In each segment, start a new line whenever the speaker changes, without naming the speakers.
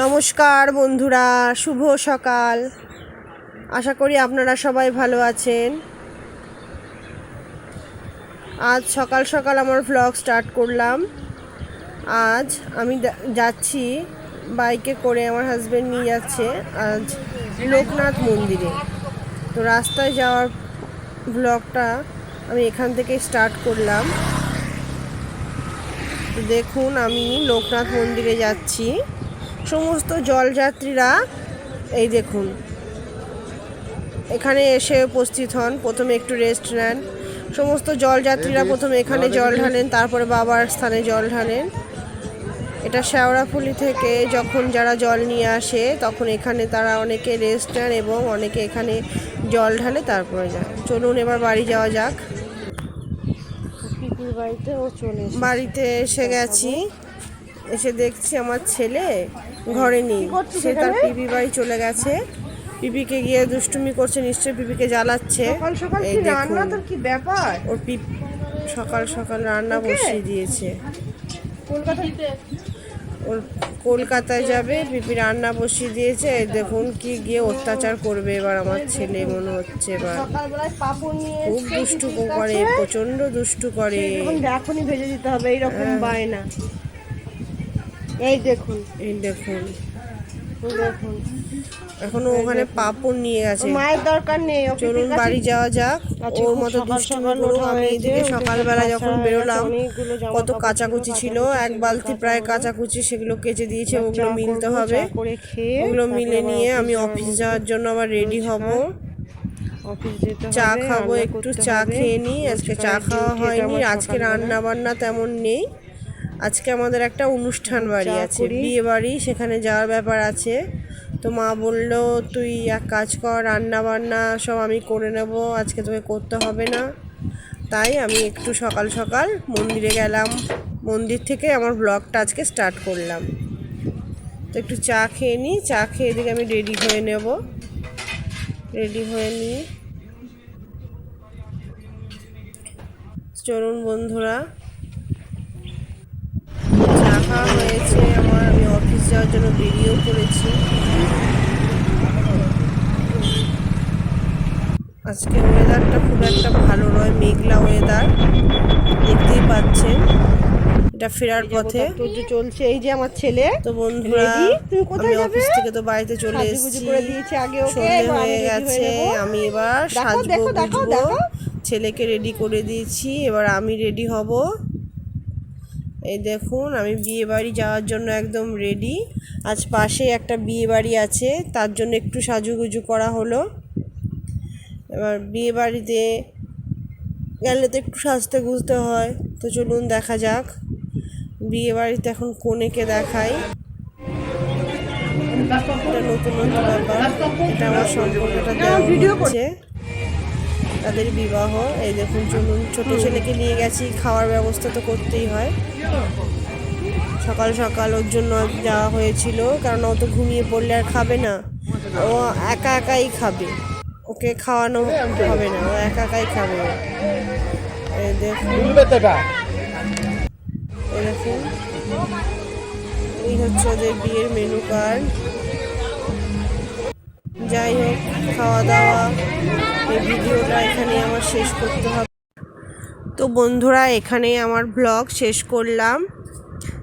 নমস্কার বন্ধুরা, শুভ সকাল। আশা করি আপনারা সবাই ভালো আছেন। আজ সকাল সকাল আমার ভ্লগ স্টার্ট করলাম। আজ আমি যাচ্ছি বাইকে করে আমার হাজব্যান্ড নিয়ে যাচ্ছে আজ লোকনাথ মন্দিরে। তো রাস্তায় যাওয়ার ব্লগটা আমি এখান থেকে স্টার্ট করলাম। তো দেখুন আমি লোকনাথ মন্দিরে যাচ্ছি। সমস্ত জলযাত্রীরা এই দেখুন এখানে এসে উপস্থিত হন। প্রথমে একটু রেস্ট নেন। সমস্ত জলযাত্রীরা প্রথমে এখানে জল ঢালেন তারপরে বাবার স্থানে জল ঢালেন। এটা শেওড়াফুলি থেকে যখন যারা জল নিয়ে আসে তখন এখানে তারা অনেকে রেস্ট নেন এবং অনেকে এখানে জল ঢালে তারপরে যায় চলুন এবার বাড়ি যাওয়া যাক।
বাড়িতে ও চলে
বাড়িতে এসে গেছি। এসে দেখছি আমার ছেলে ঘরে নেই। সে তার পিপি বাড়ি চলে গেছে। পিপিকে গিয়ে দুষ্টুমি করছে নিশ্চয়ই পিপিকে জ্বালাচ্ছে।
সকাল সকাল কি রান্না? তোর কি ব্যাপার?
ওর পিপ সকাল সকাল রান্না বসিয়ে দিয়েছে।
কলকাতাতে
ওর কলকাতায় যাবে পিপি রান্না বসিয়ে দিয়েছে। দেখুন কি গিয়ে অত্যাচার করবে এবার আমার ছেলে মনে হচ্ছে এবার। খুব দুষ্টু করে। প্রচণ্ড দুষ্টু করে।
এখন এখনই ভেজে দিতে হবে এইরকম
বায়
বায়না। এই দেখুন।
এই দেখুন। এখনও ওখানে পাপড় নিয়ে গেছে
মায়ের দরকার নেই
চলুন বাড়ি যাওয়া যাক।
আজকে
ওর মতো দুষ্টুমি করুক আমি এদিকে সকালবেলা যখন বেরোলাম
অনেকগুলো জামা
কত কাচাকুচি ছিল এক বালতি প্রায়। কাচাকুচি সেগুলো কেচে দিয়েছে ওগুলো মিলতে হবে। ওগুলো মিলে নিয়ে আমি অফিস যাওয়ার জন্য আবার রেডি হব। চা খাব একটু চা খেয়ে নিই আজকে চা খাওয়া হয়নি আজকে রান্না বান্না তেমন নেই। আজকে আমাদের একটা অনুষ্ঠান বাড়ি আছে। বিয়ে বাড়ি সেখানে যাওয়ার ব্যাপার আছে। তো মা বলল তুই এক কাজ কর রান্না বান্না সব আমি করে নেব আজকে তোকে করতে হবে না। তাই আমি একটু সকাল সকাল মন্দিরে গেলাম। মন্দির থেকে আমার ব্লগটা আজকে স্টার্ট করলাম। তো একটু চা খেয়ে নিই চা খেয়ে এদিকে আমি রেডি হয়ে নেব। রেডি হয়ে নিই চলুন বন্ধুরা যাওয়ার জন্য বেরিয়েও পড়েছি আজকে ওয়েদারটা খুব একটা ভালো নয় মেঘলা ওয়েদার দেখতেই পাচ্ছেন এটা ফেরার পথে।
চলছে এই যে আমার ছেলে।
তো বন্ধুরা
তুমি কোথায়
আমি
যাবে?
অফিস থেকে তো বাড়িতে চলে এসেছি।
করে দিয়েছে আগে ওকে,
হয়ে গেছে আমি এবার সাজবো। ছেলেকে রেডি করে দিয়েছি এবার আমি রেডি হব। এই দেখুন আমি বিয়ে বাড়ি যাওয়ার জন্য একদম রেডি আজ পাশে একটা বিয়ে বাড়ি আছে তার জন্য একটু সাজুগুজু করা হলো। এবার বিয়ে বাড়িতে গেলে তো একটু সাজতে গুজতে হয় তো চলুন দেখা যাক। বিয়ে বাড়িতে এখন কনেকে দেখাই। এটা নতুন নতুন ব্যাপার এটা আমার সম্পর্কটা দেওয়া
ভিডিও
তাদের বিবাহ। এই দেখুন চলুন ছোট ছেলেকে নিয়ে গেছি খাওয়ার ব্যবস্থা তো করতেই হয়। সকাল সকাল ওর জন্য যাওয়া হয়েছিল কারণ ও তো ঘুমিয়ে পড়লে আর খাবে না। ও একা একাই খাবে। ওকে খাওয়ানো হবে না ও একা একাই খাবে। দেখুন। এই হচ্ছে ওদের বিয়ের মেনু কার্ড। যাই হোক খাওয়া দাওয়া এই ভিডিওটা এখানে আমার শেষ করতে হবে। তো বন্ধুরা এখানে আমার ব্লগ শেষ করলাম।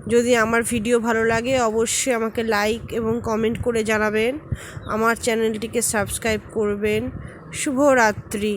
যদি আমার ভিডিও ভালো লাগে, অবশ্যই আমাকে লাইক এবং কমেন্ট করে জানাবেন। আমার চ্যানেলটিকে সাবস্ক্রাইব করবেন। শুভরাত্রি।